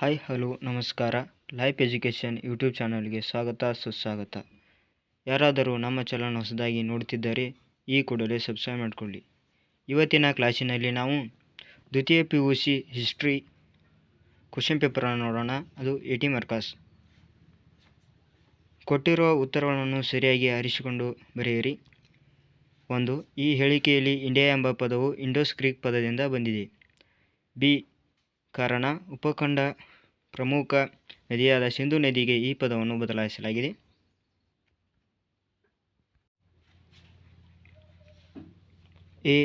Hi, hello, ನಮಸ್ಕಾರ. Life education YouTube ಚಾನಲ್ಗೆ ಸ್ವಾಗತ, ಸುಸ್ವಾಗತ. ಯಾರಾದರೂ ನಮ್ಮ ಚಾನಲ್ ಹೊಸದಾಗಿ ನೋಡ್ತಿದ್ದರೆ ಈ ಕೂಡಲೇ ಸಬ್ಸ್ಕ್ರೈಬ್ ಮಾಡಿಕೊಳ್ಳಿ. ಇವತ್ತಿನ ಕ್ಲಾಸಿನಲ್ಲಿ ನಾವು ದ್ವಿತೀಯ P U C history question ಪೇಪರನ್ನು ನೋಡೋಣ. ಅದು ಎ ಟಿ ಮರ್ಕಾಸ್. ಕೊಟ್ಟಿರುವ ಉತ್ತರಗಳನ್ನು ಸರಿಯಾಗಿ ಆರಿಸಿಕೊಂಡು ಬರೆಯಿರಿ. ಒಂದು, ಈ ಹೇಳಿಕೆಯಲ್ಲಿ ಇಂಡಿಯಾ ಎಂಬ ಪದವು ಇಂಡೋಸ್ ಗ್ರೀಕ್ ಪದದಿಂದ ಬಂದಿದೆ. ಬಿ ಕಾರಣ ಉಪಖಂಡ ಪ್ರಮುಖ ನದಿಯಾದ ಸಿಂಧು ನದಿಗೆ ಈ ಪದವನ್ನು ಬದಲಾಯಿಸಲಾಗಿದೆ. ಎ,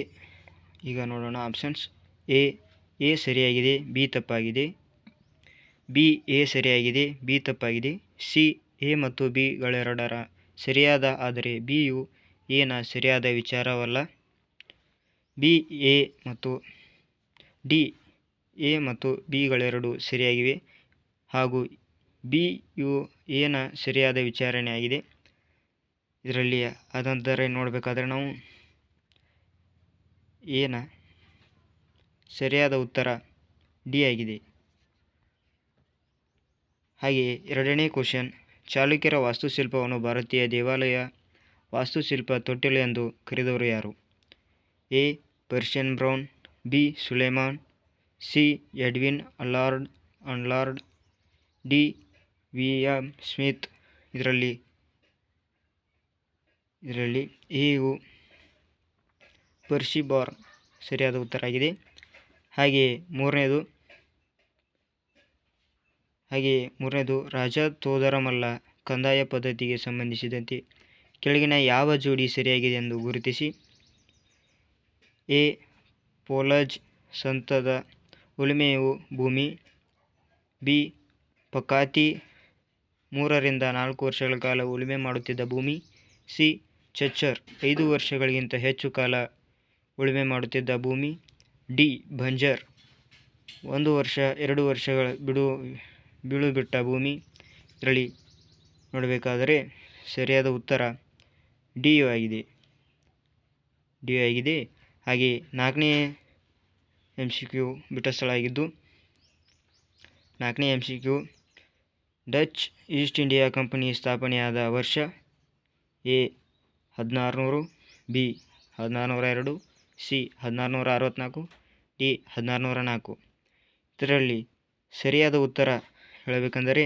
ಈಗ ನೋಡೋಣ ಆಪ್ಷನ್ಸ್ ಎ ಎ ಸರಿಯಾಗಿದೆ, ಬಿ ತಪ್ಪಾಗಿದೆ. ಬಿ, ಎ ಸರಿಯಾಗಿದೆ, ಬಿ ತಪ್ಪಾಗಿದೆ. ಸಿ, ಎ ಮತ್ತು ಬಿಗಳೆರಡರ ಸರಿಯಾದ, ಆದರೆ ಬಿಯು ಎನ ಸರಿಯಾದ ವಿಚಾರವಲ್ಲ. ಬಿ, ಎ ಮತ್ತು ಡಿ ಎ ಮತ್ತು ಬಿಗಳೆರಡು ಸರಿಯಾಗಿವೆ ಹಾಗೂ ಬಿ ಯು ಎನ ಸರಿಯಾದ ವಿಚಾರಣೆಯಾಗಿದೆ ಇದರಲ್ಲಿ ಅದಂದರೆ ನೋಡಬೇಕಾದ್ರೆ ನಾವು ಎನ ಸರಿಯಾದ ಉತ್ತರ ಡಿ ಆಗಿದೆ. ಹಾಗೆಯೇ ಎರಡನೇ ಕ್ವಶನ್, ಚಾಲುಕ್ಯರ ವಾಸ್ತುಶಿಲ್ಪವನ್ನು ಭಾರತೀಯ ದೇವಾಲಯ ವಾಸ್ತುಶಿಲ್ಪ ತೊಟ್ಟಿಲು ಎಂದು ಕರೆದವರು ಯಾರು? A. Persian Brown, B. Sulaiman C. Edwin Allard ಅನ್ಲಾರ್ಡ್, D. William Smith ಇದರಲ್ಲಿ ಇದರಲ್ಲಿ ಇವು ಪರ್ಷಿಬಾರ್ ಸರಿಯಾದ ಉತ್ತರ ಆಗಿದೆ. ಹಾಗೆಯೇ ಮೂರನೇದು ಹಾಗೆಯೇ ಮೂರನೇದು, ರಾಜ ತೋದರಮಲ್ಲ ಕಂದಾಯ ಪದ್ಧತಿಗೆ ಸಂಬಂಧಿಸಿದಂತೆ ಕೆಳಗಿನ ಯಾವ ಜೋಡಿ ಸರಿಯಾಗಿದೆ ಎಂದು ಗುರುತಿಸಿ. ಎ. ಪೋಲಜ್ ಸಂತದ ಉಳುಮೆಯು ಭೂಮಿ. ಬಿ. ಪಕಾತಿ ಮೂರರಿಂದ ನಾಲ್ಕು ವರ್ಷಗಳ ಕಾಲ ಉಳುಮೆ ಮಾಡುತ್ತಿದ್ದ ಭೂಮಿ. ಸಿ. ಚಚ್ಚರ್ ಐದು ವರ್ಷಗಳಿಗಿಂತ ಹೆಚ್ಚು ಕಾಲ ಉಳುಮೆ ಮಾಡುತ್ತಿದ್ದ ಭೂಮಿ. ಡಿ. ಬಂಜರ್ ಒಂದು ವರ್ಷ, ಎರಡು ವರ್ಷಗಳ ಬಿಡು ಬೀಳು ಬಿಟ್ಟ ಭೂಮಿ. ಇದರಲ್ಲಿ ನೋಡಬೇಕಾದರೆ ಸರಿಯಾದ ಉತ್ತರ ಡಿ. ಆಗಿದೆ. ಡಿ. ಆಗಿದೆ. ಹಾಗೆ ನಾಲ್ಕನೇ ಎಂ ಸಿ ಕ್ಯೂ ಬಿಟ್ಟ ಸ್ಥಳ ಆಗಿದ್ದು ನಾಲ್ಕನೇ M C Q Dutch East India company ಸ್ಥಾಪನೆಯಾದ ವರ್ಷ ಎ ಹದಿನಾರುನೂರು, ಬಿ ಹದಿನಾರುನೂರ ಎರಡು, ಸಿ ಹದಿನಾರುನೂರ ಅರವತ್ತ್ನಾಲ್ಕು ಡಿ ಹದಿನಾರುನೂರ ನಾಲ್ಕು. ಇದರಲ್ಲಿ ಸರಿಯಾದ ಉತ್ತರ ಹೇಳಬೇಕೆಂದರೆ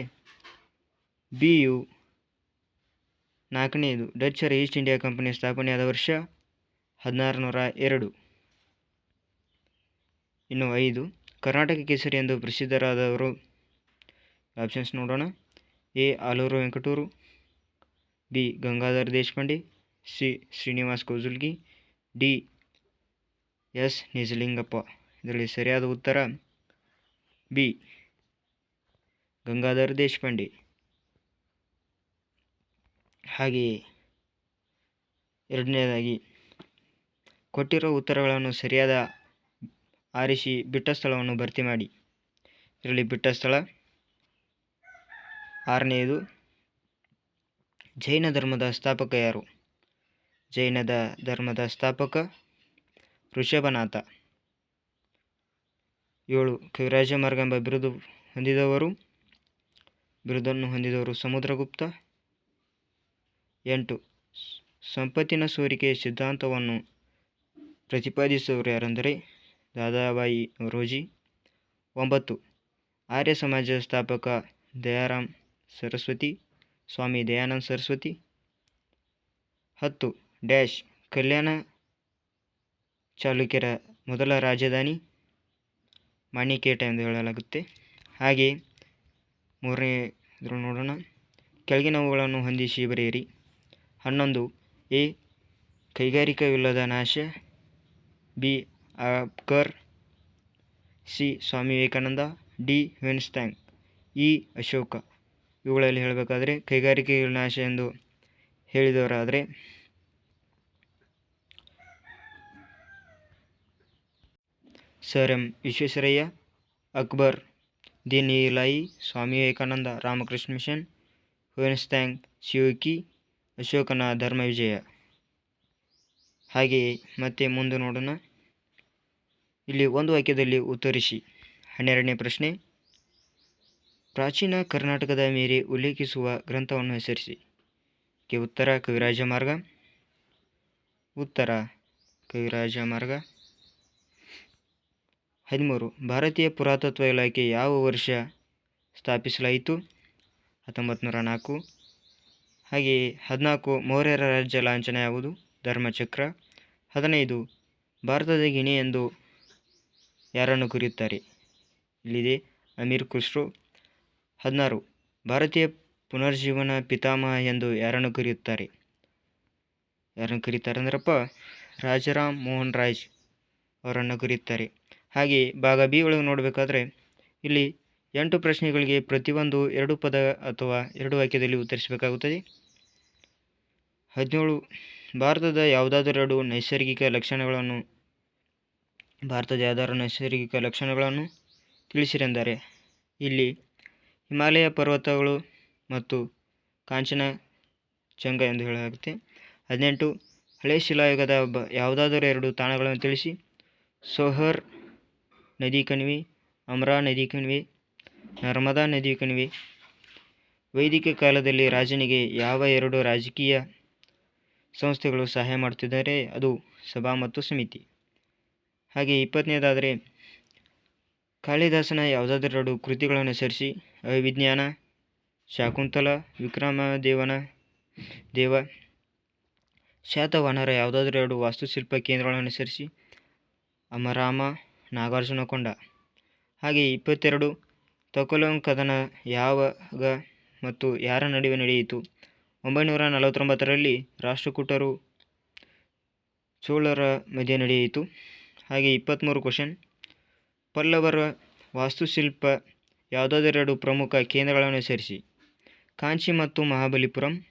ಬಿ ಯು ನಾಲ್ಕನೇದು ಡಚ್ಚರ ಈಸ್ಟ್ ಇಂಡಿಯಾ ಕಂಪನಿ ಸ್ಥಾಪನೆಯಾದ ವರ್ಷ ಹದಿನಾರು ನೂರ ಎರಡು. ಇನ್ನು ಐದು, ಕರ್ನಾಟಕ ಕೇಸರಿ ಎಂದು ಪ್ರಸಿದ್ಧರಾದವರು. ಆಪ್ಷನ್ಸ್ ನೋಡೋಣ. A, Aluru Venkatrao, B, Gangadhar Deshpande, C, Srinivas Kaujalgi, D, S, Nijalingappa. ಇದರಲ್ಲಿ ಸರಿಯಾದ ಉತ್ತರ ಬಿ, ಗಂಗಾಧರ್ ದೇಶಪಾಂಡೆ. ಹಾಗೆಯೇ ಎರಡನೇದಾಗಿ ಕೊಟ್ಟಿರೋ ಉತ್ತರಗಳನ್ನು ಸರಿಯಾದ ಆರಿಸಿ ಬಿಟ್ಟ ಸ್ಥಳವನ್ನು ಭರ್ತಿ ಮಾಡಿ. ಇದರಲ್ಲಿ ಬಿಟ್ಟ ಸ್ಥಳ ಆರನೆಯದು ಜೈನ ಧರ್ಮದ ಸ್ಥಾಪಕ ಯಾರು? ಜೈನದ ಧರ್ಮದ ಸ್ಥಾಪಕ ಋಷಭನಾಥ. ಏಳು ಕವಿರಾಜ ಮಾರ್ಗ ಎಂಬ ಬಿರುದು ಹೊಂದಿದವರು. ಬಿರುದನ್ನು ಹೊಂದಿದವರು ಸಮುದ್ರಗುಪ್ತ. ಎಂಟು ಸಂಪತ್ತಿನ ಸೋರಿಕೆ ಸಿದ್ಧಾಂತವನ್ನು ಪ್ರತಿಪಾದಿಸುವವರು ಯಾರೆಂದರೆ ದಾದಾಬಾಯಿ ನವರೋಜಿ ಒಂಬತ್ತು. ಆರ್ಯ ಸಮಾಜ ಸ್ಥಾಪಕ ದಯಾರಾಮ್ ಸರಸ್ವತಿ, ಸ್ವಾಮಿ ದಯಾನಂದ ಸರಸ್ವತಿ. ಹತ್ತು. ಡ್ಯಾಶ್ ಕಲ್ಯಾಣ ಚಾಲುಕ್ಯರ ಮೊದಲ ರಾಜಧಾನಿ ಮಾಣಿಕೇಟ ಎಂದು ಹೇಳಲಾಗುತ್ತೆ. ಹಾಗೆ ಮೂರನೇ ಇದ್ರ ನೋಡೋಣ. ಕೆಳಗಿನವುಗಳನ್ನು ಹೊಂದಿಸಿ ಬರೆಯಿರಿ. ಹನ್ನೊಂದು. ಎ. ಕೈಗಾರಿಕವಿಲ್ಲದ ನಾಶ. ಬಿ. ಅಬ್ಕರ್, ಸಿ. ಸ್ವಾಮಿ ವಿವೇಕಾನಂದ, ಡಿ. ವೆನ್ಸ್ಟ್ಯಾಂಗ್, ಇ. ಅಶೋಕ. ಇವುಗಳಲ್ಲಿ ಹೇಳಬೇಕಾದ್ರೆ ಕೈಗಾರಿಕೆಗಳ ನಾಶ ಎಂದು ಹೇಳಿದವರಾದರೆ sir M. Visvesvaraya, Akbar Din Ilahi Swami Vivekananda, Ramakrishna mission, ವೆನ್ಸ್ಟ್ಯಾಂಗ್, ಶಿವಕಿ, ಅಶೋಕನ ಧರ್ಮ ವಿಜಯ. ಹಾಗೆಯೇ ಮತ್ತೆ ಮುಂದೆ ನೋಡೋಣ. ಇಲ್ಲಿ ಒಂದು ವಾಕ್ಯದಲ್ಲಿ ಉತ್ತರಿಸಿ. ಹನ್ನೆರಡನೇ ಪ್ರಶ್ನೆ. ಪ್ರಾಚೀನ ಕರ್ನಾಟಕದ ಮೇಲೆ ಉಲ್ಲೇಖಿಸುವ ಗ್ರಂಥವನ್ನು ಹೆಸರಿಸಿ. ಕೆ ಉತ್ತರ, ಕವಿರಾಜ ಮಾರ್ಗ. ಉತ್ತರ, ಕವಿರಾಜ ಮಾರ್ಗ. ಹದಿಮೂರು. ಭಾರತೀಯ ಪುರಾತತ್ವ ಇಲಾಖೆ ಯಾವ ವರ್ಷ ಸ್ಥಾಪಿಸಲಾಯಿತು? ಹತ್ತೊಂಬತ್ತು ನೂರ ನಾಲ್ಕು. ಹಾಗೆಯೇ ಹದಿನಾಲ್ಕು ಮೌರ್ಯರ ರಾಜ್ಯ ಲಾಂಛನ ಯಾವುದು ಧರ್ಮಚಕ್ರ. ಹದಿನೈದು. ಭಾರತದ ಗಿಣಿ ಎಂದು ಯಾರನ್ನು ಕರೆಯುತ್ತಾರೆ? ಇಲ್ಲಿದೆ ಅಮೀರ್ ಖುಸ್ರು ಹದಿನಾರು. ಭಾರತೀಯ ಪುನರ್ಜೀವನ ಪಿತಾಮಹ ಎಂದು ಯಾರನ್ನು ಕರೆಯುತ್ತಾರೆ? ಯಾರನ್ನು ಕರೀತಾರೆ ಅಂದ್ರಪ್ಪ? ರಾಜಾರಾಮ್ ಮೋಹನ್ ರಾಜ್ ಅವರನ್ನು ಕರೆಯುತ್ತಾರೆ. ಹಾಗೆ ಭಾಗ ಬಿ ಒಳಗೆ ನೋಡಬೇಕಾದ್ರೆ ಇಲ್ಲಿ ಎಂಟು ಪ್ರಶ್ನೆಗಳಿಗೆ ಪ್ರತಿಯೊಂದು ಎರಡು ಪದ ಅಥವಾ ಎರಡು ವಾಕ್ಯದಲ್ಲಿ ಉತ್ತರಿಸಬೇಕಾಗುತ್ತದೆ. ಹದಿನೇಳು. ಭಾರತದ ಯಾವುದಾದರೆರಡು ನೈಸರ್ಗಿಕ ಲಕ್ಷಣಗಳನ್ನು ಭಾರತದ ಯಾವ್ದಾದ್ರು ನೈಸರ್ಗಿಕ ಲಕ್ಷಣಗಳನ್ನು ತಿಳಿಸಿರೆಂದರೆ, ಇಲ್ಲಿ ಹಿಮಾಲಯ ಪರ್ವತಗಳು ಮತ್ತು ಕಾಂಚನ ಚಂಗ ಎಂದು ಹೇಳಲಾಗುತ್ತೆ. ಹದಿನೆಂಟು, ಹಳೆ ಶಿಲಾಯುಗದ ಬ ಯಾವುದಾದರೂ ಎರಡು ತಾಣಗಳನ್ನು ತಿಳಿಸಿ. ಸೋಹರ್ ನದಿ ಕಣಿವೆ, ಅಮ್ರಾ ನದಿ ಕಣಿವೆ, ನರ್ಮದಾ ನದಿ ಕಣಿವೆ. ವೈದಿಕ ಕಾಲದಲ್ಲಿ ರಾಜನಿಗೆ ಯಾವ ಎರಡು ರಾಜಕೀಯ ಸಂಸ್ಥೆಗಳು ಸಹಾಯ ಮಾಡುತ್ತಿದ್ದಾರೆ? ಅದು ಸಭಾ ಮತ್ತು ಸಮಿತಿ. ಹಾಗೆ ಇಪ್ಪತ್ತನೇದಾದರೆ ಕಾಳಿದಾಸನ ಯಾವುದಾದರೆರಡು ಕೃತಿಗಳನ್ನು ಸೇರಿಸಿ, ಅವಿಜ್ಞಾನ, ಶಾಕುಂತಲ, ವಿಕ್ರಮದೇವನ ದೇವ ಶಾತವಾಹನರ ಯಾವುದಾದ್ರೂ ಎರಡು ವಾಸ್ತುಶಿಲ್ಪ ಕೇಂದ್ರಗಳನ್ನು ಸೇರಿಸಿ, ಅಮರಾಮ ನಾಗಾರ್ಜುನಕೊಂಡ ಹಾಗೆ ಇಪ್ಪತ್ತೆರಡು, ತಕೊಲಂ ಕದನ ಯಾವಾಗ ಮತ್ತು ಯಾರ ನಡುವೆ ನಡೆಯಿತು? ಒಂಬೈನೂರ ನಲವತ್ತೊಂಬತ್ತರಲ್ಲಿ ರಾಷ್ಟ್ರಕೂಟರು ಚೋಳರ ಮಧ್ಯೆ ನಡೆಯಿತು. ಹಾಗೆ ಇಪ್ಪತ್ತ್ಮೂರು ಕ್ವಶನ್ ಪಲ್ಲವರ ವಾಸ್ತುಶಿಲ್ಪ ಯಾವುದಾದರೆರಡು ಪ್ರಮುಖ ಕೇಂದ್ರಗಳನ್ನು ಹೆಸರಿಸಿ ಕಾಂಚಿ ಮತ್ತು ಮಹಾಬಲಿಪುರಂ.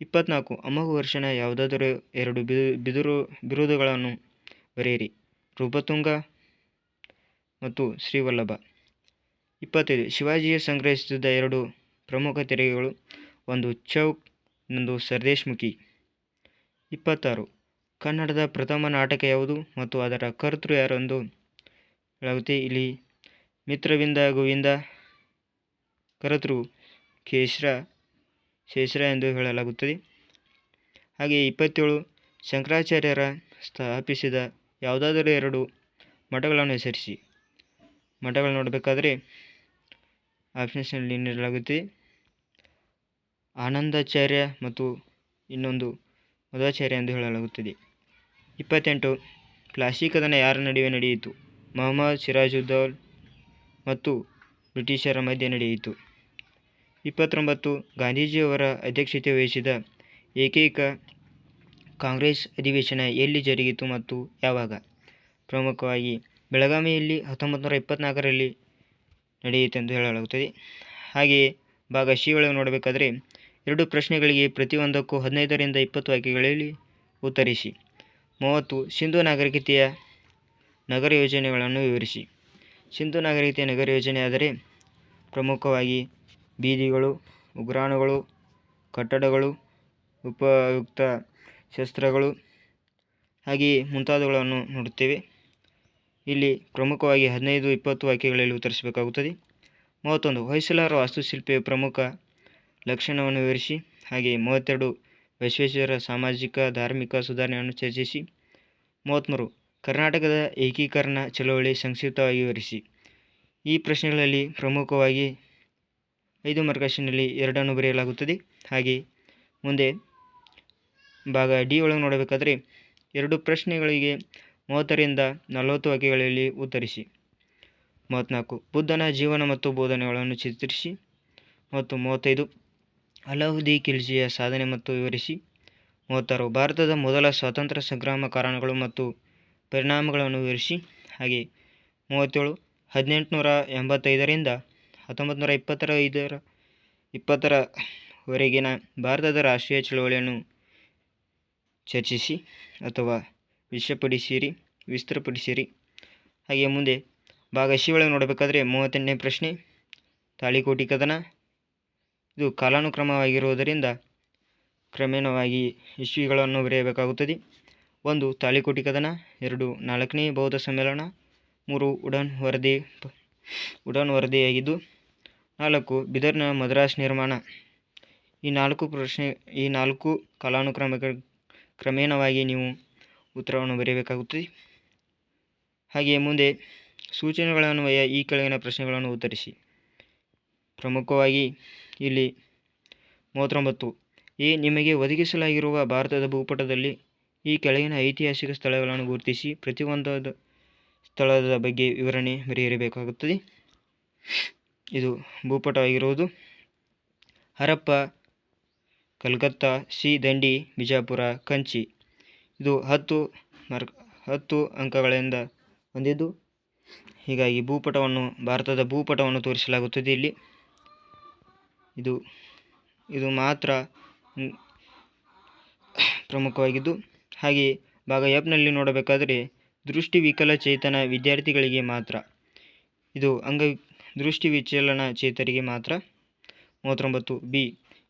ಇಪ್ಪತ್ನಾಲ್ಕು ಅಮೋಘ ವರ್ಷನ ಯಾವುದಾದರೂ ಎರಡು ಬಿದಿರು, ಬಿರುದುಗಳನ್ನು ಬರೆಯಿರಿ. ರೂಪತುಂಗ ಮತ್ತು ಶ್ರೀವಲ್ಲಭ. ಇಪ್ಪತ್ತೈದು, ಶಿವಾಜಿಯ ಸಂಗ್ರಹಿಸುತ್ತಿದ್ದ ಎರಡು ಪ್ರಮುಖ ತೆರಿಗೆಗಳು, ಒಂದು ಚೌಕ್, ಇನ್ನೊಂದು ಸರ್ದೇಶ್ಮುಖಿ. ಇಪ್ಪತ್ತಾರು ಕನ್ನಡದ ಪ್ರಥಮ ನಾಟಕ ಯಾವುದು ಮತ್ತು ಅದರ ಕರ್ತೃ ಯಾರೆಂದು? ಹೇಳಾಗುತ್ತೆ ಇಲ್ಲಿ ಮಿತ್ರವಿಂದ, ಗೋವಿಂದ, ಕರ್ತೃ, ಕೇಶ್ರ, ಶೇಷರ ಎಂದು ಹೇಳಲಾಗುತ್ತದೆ. ಹಾಗೆ ಇಪ್ಪತ್ತೇಳು ಶಂಕರಾಚಾರ್ಯರ ಸ್ಥಾಪಿಸಿದ ಯಾವುದಾದರೂ ಎರಡು ಮಠಗಳನ್ನು ಹೆಸರಿಸಿ. ಮಠಗಳು ನೋಡಬೇಕಾದ್ರೆ ಆಪ್ಷನ್ಸ್ನಲ್ಲಿ ನೀಡಲಾಗುತ್ತದೆ. ಆನಂದಾಚಾರ್ಯ ಮತ್ತು ಇನ್ನೊಂದು ಮಧ್ವಾಚಾರ್ಯ ಎಂದು ಹೇಳಲಾಗುತ್ತದೆ. ಇಪ್ಪತ್ತೆಂಟು. ಪ್ಲಾಸಿ ಕದನ ಯಾರ ನಡುವೆ ನಡೆಯಿತು? ಮೊಹಮ್ಮದ್ ಸಿರಾಜುದ್ದೌಲ್ ಮತ್ತು ಬ್ರಿಟಿಷರ ಮಧ್ಯೆ ನಡೆಯಿತು. ಇಪ್ಪತ್ತೊಂಬತ್ತು. ಗಾಂಧೀಜಿಯವರ ಅಧ್ಯಕ್ಷತೆ ವಹಿಸಿದ ಏಕೈಕ ಕಾಂಗ್ರೆಸ್ ಅಧಿವೇಶನ ಎಲ್ಲಿ ಜರುಗಿತು ಮತ್ತು ಯಾವಾಗ? ಪ್ರಮುಖವಾಗಿ ಬೆಳಗಾವಿಯಲ್ಲಿ ಹತ್ತೊಂಬತ್ತು ನೂರ ಇಪ್ಪತ್ತ್ನಾಲ್ಕರಲ್ಲಿ ನಡೆಯಿತು ಎಂದು ಹೇಳಲಾಗುತ್ತದೆ. ಹಾಗೆಯೇ ಭಾಗ ಸಿ ಒಳಗೆ ನೋಡಬೇಕಾದರೆ ಎರಡು ಪ್ರಶ್ನೆಗಳಿಗೆ ಪ್ರತಿಯೊಂದಕ್ಕೂ ಹದಿನೈದರಿಂದ ಇಪ್ಪತ್ತು ವಾಕ್ಯಗಳಲ್ಲಿ ಉತ್ತರಿಸಿ. ಮೂವತ್ತು ಸಿಂಧು ನಾಗರಿಕತೆಯ ನಗರ ಯೋಜನೆಗಳನ್ನು ವಿವರಿಸಿ. ಸಿಂಧು ನಾಗರಿಕತೆಯ ನಗರ ಯೋಜನೆ ಆದರೆ ಪ್ರಮುಖವಾಗಿ ಬೀದಿಗಳು, ಉಗ್ರಾಣಗಳು, ಕಟ್ಟಡಗಳು, ಉಪಯುಕ್ತ ಶಸ್ತ್ರಗಳು ಹಾಗೆಯೇ ಮುಂತಾದವುಗಳನ್ನು ನೋಡುತ್ತೇವೆ. ಇಲ್ಲಿ ಪ್ರಮುಖವಾಗಿ ಹದಿನೈದು, ಇಪ್ಪತ್ತು ವಾಕ್ಯಗಳಲ್ಲಿ ಉತ್ತರಿಸಬೇಕಾಗುತ್ತದೆ. ಮೂವತ್ತೊಂದು, ಹೊಯ್ಸಳರ ವಾಸ್ತುಶಿಲ್ಪಿಯ ಪ್ರಮುಖ ಲಕ್ಷಣವನ್ನು ವಿವರಿಸಿ. ಹಾಗೆಯೇ ಮೂವತ್ತೆರಡು ಬಸವೇಶ್ವರ ಸಾಮಾಜಿಕ, ಧಾರ್ಮಿಕ ಸುಧಾರಣೆಯನ್ನು ಚರ್ಚಿಸಿ ಮೂವತ್ತ್ಮೂರು ಕರ್ನಾಟಕದ ಏಕೀಕರಣ ಚಳವಳಿ ಸಂಕ್ಷಿಪ್ತವಾಗಿ ವಿವರಿಸಿ. ಈ ಪ್ರಶ್ನೆಗಳಲ್ಲಿ ಪ್ರಮುಖವಾಗಿ ಐದು ಮಾರ್ಗಶನಲ್ಲಿ ಎರಡನ್ನು ಬರೆಯಲಾಗುತ್ತದೆ. ಹಾಗೆ ಮುಂದೆ ಭಾಗ ಡಿ ಒಳಗೆ ನೋಡಬೇಕಾದ್ರೆ ಎರಡು ಪ್ರಶ್ನೆಗಳಿಗೆ ಮೂವತ್ತರಿಂದ ನಲವತ್ತು ವಾಕ್ಯಗಳಲ್ಲಿ ಉತ್ತರಿಸಿ. ಮೂವತ್ತ್ನಾಲ್ಕು, ಬುದ್ಧನ ಜೀವನ ಮತ್ತು ಬೋಧನೆಗಳನ್ನು ಚಿತ್ರಿಸಿ. ಮತ್ತು ಮೂವತ್ತೈದು ಅಲಾವುದ್ದೀ ಖಿಲ್ಜಿಯ ಸಾಧನೆ ಮತ್ತು ವಿವರಿಸಿ. ಮೂವತ್ತಾರು, ಭಾರತದ ಮೊದಲ ಸ್ವಾತಂತ್ರ್ಯ ಸಂಗ್ರಾಮ ಕಾರಣಗಳು ಮತ್ತು ಪರಿಣಾಮಗಳನ್ನು ವಿವರಿಸಿ. ಹಾಗೆ, ಮೂವತ್ತೇಳು, ಹದಿನೆಂಟುನೂರ ಎಂಬತ್ತೈದರಿಂದ ಹತ್ತೊಂಬತ್ತು ನೂರ ಇಪ್ಪತ್ತರ ಐದರ ಇಪ್ಪತ್ತರವರೆಗಿನ ಭಾರತದ ರಾಷ್ಟ್ರೀಯ ಚಳವಳಿಯನ್ನು ಚರ್ಚಿಸಿ ಅಥವಾ ವಿಷಪಡಿಸಿರಿ, ವಿಸ್ತೃತಪಡಿಸಿರಿ. ಹಾಗೆ ಮುಂದೆ ಭಾಗ ಒಳಗೆ ನೋಡಬೇಕಾದ್ರೆ ಮೂವತ್ತೆಂಟನೇ ಪ್ರಶ್ನೆ, ತಾಳಿಕೋಟಿ ಕದನ ಇದು ಕಾಲಾನುಕ್ರಮವಾಗಿರುವುದರಿಂದ ಕ್ರಮೇಣವಾಗಿ ಇಶ್ವಿಗಳನ್ನು ಬರೆಯಬೇಕಾಗುತ್ತದೆ. ಒಂದು, ತಾಳಿಕೋಟಿ ಕದನ. ಎರಡು, ನಾಲ್ಕನೇ ಬೌದ್ಧ ಸಮ್ಮೇಳನ. ಮೂರು, ಉಡನ್ ವರದಿ ಉಡನ್ ವರದಿಯಾಗಿದ್ದು, ನಾಲ್ಕು, ಬಿದರ್ನ ಮದ್ರಾಸ್ ನಿರ್ಮಾಣ. ಈ ನಾಲ್ಕು ಪ್ರಶ್ನೆ, ಈ ನಾಲ್ಕು ಕಾಲಾನುಕ್ರಮ ಕ್ರಮೇಣವಾಗಿ ನೀವು ಉತ್ತರವನ್ನು ಬರೆಯಬೇಕಾಗುತ್ತದೆ ಹಾಗೆಯೇ ಮುಂದೆ ಸೂಚನೆಗಳನ್ನು ಈ ಕೆಳಗಿನ ಪ್ರಶ್ನೆಗಳನ್ನು ಉತ್ತರಿಸಿ. ಪ್ರಮುಖವಾಗಿ ಇಲ್ಲಿ ಮೂವತ್ತೊಂಬತ್ತು. ಈ ನಿಮಗೆ ಒದಗಿಸಲಾಗಿರುವ ಭಾರತದ ಭೂಪಟದಲ್ಲಿ ಈ ಕೆಳಗಿನ ಐತಿಹಾಸಿಕ ಸ್ಥಳಗಳನ್ನು ಗುರುತಿಸಿ ಪ್ರತಿಯೊಂದಾದ ಸ್ಥಳದ ಬಗ್ಗೆ ವಿವರಣೆ ಬರೆಯಬೇಕಾಗುತ್ತದೆ ಇದು ಭೂಪಟವಾಗಿರುವುದು ಹರಪ್ಪ, ಕಲ್ಕತ್ತಾ, ಸಿ, ದಂಡಿ, ಬಿಜಾಪುರ, ಕಂಚಿ. ಇದು ಹತ್ತು ಮಾರ್ಕ್ ಹತ್ತು ಅಂಕಗಳಿಂದ ಹೊಂದಿದ್ದು. ಹೀಗಾಗಿ ಭೂಪಟವನ್ನು, ಭಾರತದ ಭೂಪಟವನ್ನು ತೋರಿಸಲಾಗುತ್ತದೆ ಇಲ್ಲಿ. ಇದು ಇದು ಮಾತ್ರ ಪ್ರಮುಖವಾಗಿದ್ದು, ಹಾಗೆಯೇ ಭಾಗ ಎಫ್ನಲ್ಲಿ ನೋಡಬೇಕಾದರೆ ದೃಷ್ಟಿ ವಿಕಲಚೇತನ ವಿದ್ಯಾರ್ಥಿಗಳಿಗೆ ಮಾತ್ರ. ಇದು ಅಂಗ ದೃಷ್ಟಿ ವಿಚಲನ ಚೇತರಿಗೆ ಮಾತ್ರ. ಮೂವತ್ತೊಂಬತ್ತು ಬಿ,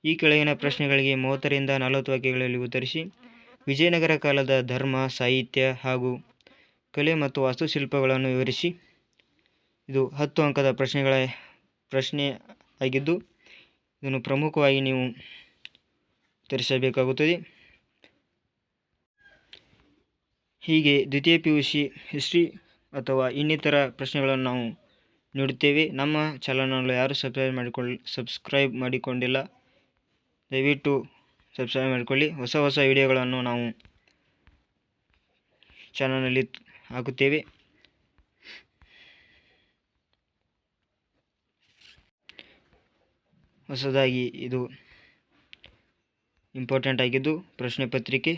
ಈ ಕೆಳಗಿನ ಪ್ರಶ್ನೆಗಳಿಗೆ ಮೂವತ್ತರಿಂದ ನಲವತ್ತು ವಾಕ್ಯಗಳಲ್ಲಿ ಉತ್ತರಿಸಿ. ವಿಜಯನಗರ ಕಾಲದ ಧರ್ಮ, ಸಾಹಿತ್ಯ ಹಾಗೂ ಕಲೆ ಮತ್ತು ವಾಸ್ತುಶಿಲ್ಪಗಳನ್ನು ವಿವರಿಸಿ. ಇದು ಹತ್ತು ಅಂಕದ ಪ್ರಶ್ನೆಗಳ ಪ್ರಶ್ನೆ ಆಗಿದ್ದು ಇದನ್ನು ಪ್ರಮುಖವಾಗಿ ನೀವು ತರಿಸಬೇಕಾಗುತ್ತದೆ. ಹೀಗೆ ದ್ವಿತೀಯ ಪಿ ಯು ಸಿ ಹಿಸ್ಟ್ರಿ ಅಥವಾ ಇನ್ನಿತರ ಪ್ರಶ್ನೆಗಳನ್ನು ನಾವು ನೀಡುತ್ತೇವೆ. ನಮ್ಮ ಚಾನಲನ್ನು ಯಾರು ಸಬ್ಸ್ಕ್ರೈಬ್ ಮಾಡಿಕೊಳ್ಳಿ, ಸಬ್ಸ್ಕ್ರೈಬ್ ಮಾಡಿಕೊಂಡಿಲ್ಲ, ದಯವಿಟ್ಟು ಸಬ್ಸ್ಕ್ರೈಬ್ ಮಾಡಿಕೊಳ್ಳಿ. ಹೊಸ ಹೊಸ ವಿಡಿಯೋಗಳನ್ನು ನಾವು ಚಾನಲ್ನಲ್ಲಿ ಹಾಕುತ್ತೇವೆ. ಹೊಸದಾಗಿ ಇದು ಇಂಪಾರ್ಟೆಂಟ್ ಆಗಿದ್ದು ಪ್ರಶ್ನೆ ಪತ್ರಿಕೆ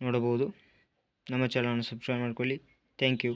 ನೋಡಬಹುದು. ನಮ್ಮ ಚಾನಲನ್ನು ಸಬ್ಸ್ಕ್ರೈಬ್ ಮಾಡಿಕೊಳ್ಳಿ. Thank you